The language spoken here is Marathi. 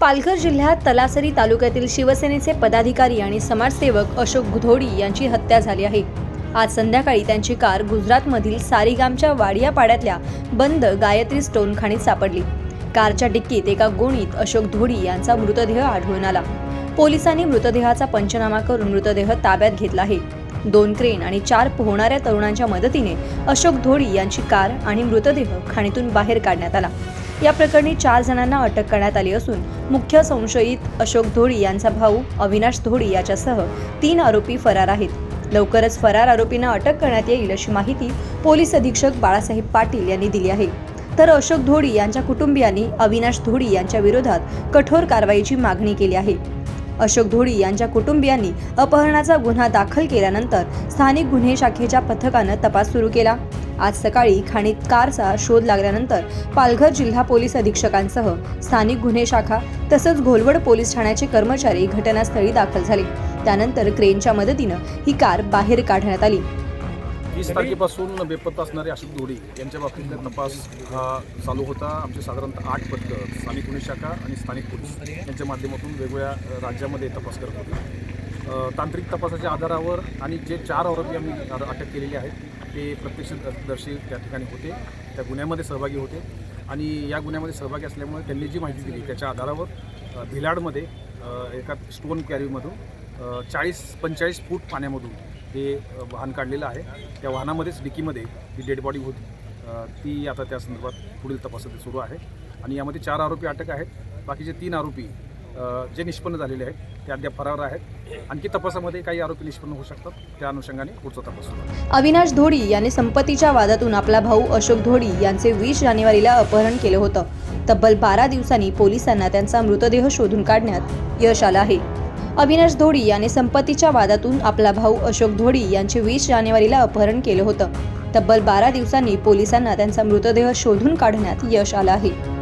पालघर जिल्ह्यात तलासरी तालुक्यातील शिवसेनेचे पदाधिकारी आणि समाजसेवक अशोक गुधोडी यांची हत्या झाली आहे. आज संध्याकाळी त्यांची कार गुजरातमधील सारीगामच्या वाडिया पाड्यातल्या बंद गायत्री स्टोन खाणीत सापडली. कारच्या डिक्कीत एका गोणीत अशोक धोडी यांचा मृतदेह आढळून आला. पोलिसांनी मृतदेहाचा पंचनामा करून मृतदेह ताब्यात घेतला आहे. दोन क्रेन आणि चार पोहणाऱ्या तरुणांच्या मदतीने अशोक धोडी यांची कार आणि मृतदेह खाणीतून बाहेर काढण्यात आला. या प्रकरणी चार जणांना अटक करण्यात आली असून मुख्य संशयित अशोक धोडी यांचा भाऊ अविनाश धोडी याच्यासह तीन आरोपी फरार आहेत. लवकरच फरार आरोपींना अटक करण्यात येईल अशी माहिती पोलीस अधीक्षक बाळासाहेब पाटील यांनी दिली आहे. तर अशोक धोडी यांच्या कुटुंबियांनी अविनाश धोडी यांच्या विरोधात कठोर कारवाईची मागणी केली आहे. अशोक धोडी यांच्या कुटुंबियांनी अपहरणाचा गुन्हा दाखल केल्यानंतर स्थानिक गुन्हे शाखेच्या पथकानं तपास सुरू केला. आज सकाळी खाणीत कारचा शोध लागल्यानंतर पालघर जिल्हा पोलीस अधीक्षकांसह स्थानिक गुन्हे शाखा तसंच घोलवड पोलीस ठाण्याचे कर्मचारी घटनास्थळी दाखल झाले. त्यानंतर क्रेनच्या मदतीनं ही कार बाहेर काढण्यात आली. वीस तारखेपासून बेपत्ता असणारे अशोक दोडे यांच्या बाबतीतला तपास हा चालू होता. आमचे साधारणतः आठ पथकं स्थानिक गुन्हे शाखा आणि स्थानिक पोलीस यांच्या माध्यमातून वेगवेगळ्या राज्यामध्ये तपास करत होते. तांत्रिक तपासाच्या आधारावर आणि जे चार आरोपी आम्ही अटक केलेले आहेत ते प्रत्यक्षदर्शी त्या ठिकाणी होते त्या गुन्ह्यामध्ये सहभागी होते आणि या गुन्ह्यामध्ये सहभागी असल्यामुळे त्यांनी जी माहिती दिली त्याच्या आधारावर भिलाडमध्ये एका स्टोन कॅरीमधून चाळीस पंचेचाळीस फूट पाण्यामधून हे वाहन काढलेलं आहे. त्या वाहनामध्येच डिकीमध्ये ही डेड बॉडी होती ती आता त्या संदर्भात पुढील तपासात सुरू आहे आणि यामध्ये चार आरोपी अटक आहेत. बाकीचे तीन आरोपी जे निष्पन्न झालेले आहेत ते अद्याप फरार आहेत. आणखी तपासामध्ये काही आरोपी निष्पन्न होऊ शकतात. त्या अनुषंगाने पुढचा तपास अविनाश धोडी यांनी संपत्तीच्या वादातून आपला भाऊ अशोक धोडी यांचे वीस जानेवारीला अपहरण केलं होतं. तब्बल बारा दिवसांनी पोलिसांना त्यांचा मृतदेह शोधून काढण्यात यश आलं आहे. अविनाश धोडी याने संपत्तीच्या वादातून आपला भाऊ अशोक धोडी यांचे वीस जानेवारीला अपहरण केलं होतं. तब्बल बारा दिवसांनी पोलिसांना त्यांचा मृतदेह शोधून काढण्यात यश आलं आहे.